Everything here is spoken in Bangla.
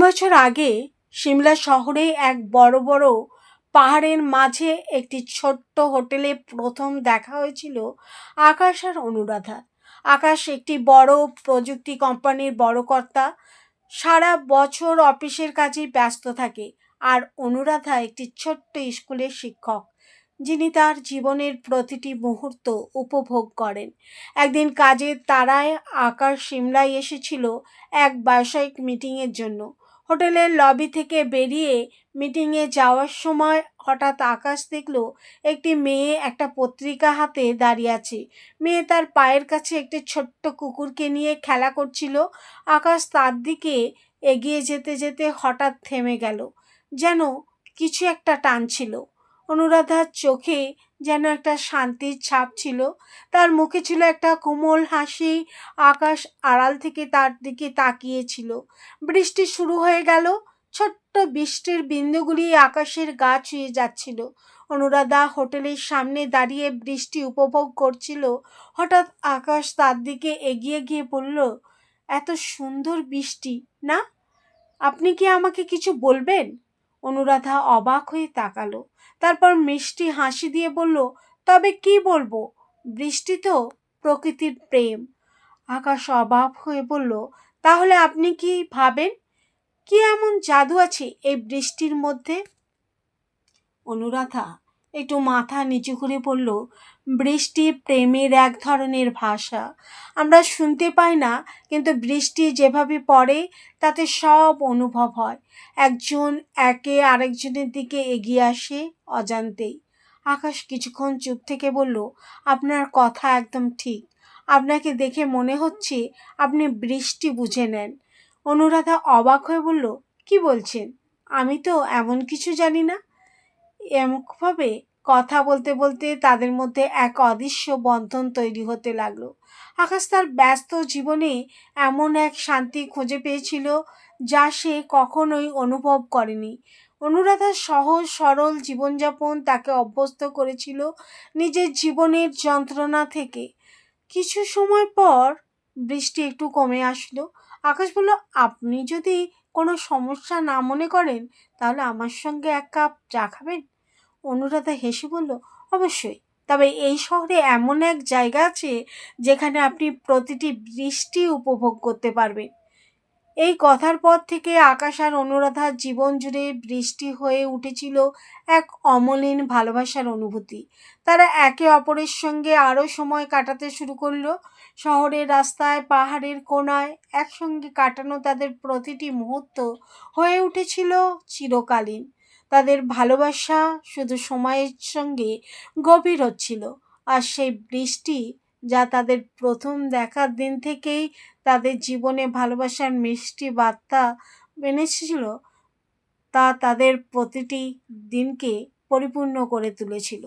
বছর আগে সিমলা শহরে এক বড় বড় পাহাড়ের মাঝে একটি ছোট্ট হোটেলে প্রথম দেখা হয়েছিল আকাশ আর অনুরাধার আকাশ একটি বড় প্রযুক্তি কোম্পানির বড় কর্তা। সারা বছর অফিসের কাজে ব্যস্ত থাকে আর অনুরাধা একটি ছোট্ট স্কুলের শিক্ষক, যিনি তার জীবনের প্রতিটি মুহূর্ত উপভোগ করেন। একদিন কাজের তারায় আকাশ সিমলায় এসেছিল এক ব্যবসায়িক মিটিংয়ের জন্য। হোটেলের লবি থেকে বেরিয়ে মিটিংয়ে যাওয়ার সময় হঠাৎ আকাশ দেখল, একটি মেয়ে একটা পত্রিকা হাতে দাঁড়িয়ে আছে। মেয়ে তার পায়ের কাছে একটি ছোট্ট কুকুরকে নিয়ে খেলা করছিল। আকাশ তার দিকে এগিয়ে যেতে যেতে হঠাৎ থেমে গেল, যেন কিছু একটা টানছিল। অনুরাধার চোখে যেন একটা শান্তির ছাপ ছিল। তার মুখে ছিল একটা কোমল হাসি, আকাশ আড়াল থেকে তার দিকে তাকিয়েছিল। বৃষ্টি শুরু হয়ে গেল, ছোট্ট বৃষ্টির বিন্দুগুলি আকাশের গা ছুঁয়ে যাচ্ছিল। অনুরাধা হোটেলের সামনে দাঁড়িয়ে বৃষ্টি উপভোগ করছিল। হঠাৎ আকাশ তার দিকে এগিয়ে গিয়ে বলল, এত সুন্দর বৃষ্টি, না? আপনি কি আমাকে কিছু বলবেন? অনুরাধা অবাক হয়ে তাকালো। তারপর মিষ্টি হাসি দিয়ে বলল, তবে কি বলব? বৃষ্টি তো প্রকৃতির প্রেম। আকাশ অবাক হয়ে বলল, তাহলে আপনি কি ভাবেন? কি এমন জাদু আছে এই বৃষ্টির মধ্যে? অনুরাধা একটু মাথা নিচু করে বলল বৃষ্টি প্রেমের এক ধরনের ভাষা। আমরা শুনতে পাই না, কিন্তু বৃষ্টি যেভাবে পড়ে, তাতে সব অনুভব হয়। একজন একে আরেকজনের দিকে এগিয়ে আসে অজান্তেই। আকাশ কিছুক্ষণ চুপ থেকে বলল, আপনার কথা একদম ঠিক। আপনাকে দেখে মনে হচ্ছে আপনি বৃষ্টি বুঝে নেন। অনুরাধা অবাক হয়ে বলল, কি বলছেন? আমি তো এমন কিছু জানি না। এমনভাবে কথা বলতে বলতে তাদের মধ্যে এক অদৃশ্য বন্ধন তৈরি হতে লাগল। আকাশ তার ব্যস্ত জীবনে এমন এক শান্তি খুঁজে পেয়েছিল যা সে কখনোই অনুভব করেনি। অনুরাধার সহজ, সরল জীবনযাপন তাকে অভ্যস্ত করেছিল নিজের জীবনের যন্ত্রণা থেকে। কিছু সময় পর বৃষ্টি একটু কমে আসলো। আকাশ বলল, আপনি যদি কোনো সমস্যা না মনে করেন, তাহলে আমার সঙ্গে এক কাপ চা খাবেন? অনুরাধা হেসে বলল, অবশ্যই। তবে এই শহরে এমন এক জায়গা আছে যেখানে আপনি প্রতিটি বৃষ্টি উপভোগ করতে পারবেন। এই কথার পর থেকে আকাশ আর অনুরাধার জীবন জুড়ে বৃষ্টি হয়ে উঠেছিল এক অমলিন ভালোবাসার অনুভূতি। তারা একে অপরের সঙ্গে আরও সময় কাটাতে শুরু করল। শহরের রাস্তায়, পাহাড়ের কোনায় একসঙ্গে কাটানো তাদের প্রতিটি মুহূর্ত হয়ে উঠেছিল চিরকালীন। তাদের ভালোবাসা শুধু সময়ের সঙ্গে গভীর হচ্ছিল। আর সেই বৃষ্টি যা তাদের প্রথম দেখার দিন থেকেই তাদের জীবনে ভালোবাসার মিষ্টি বার্তা এনেছিল, তা তাদের প্রতিটি দিনকে পরিপূর্ণ করে তুলেছিল।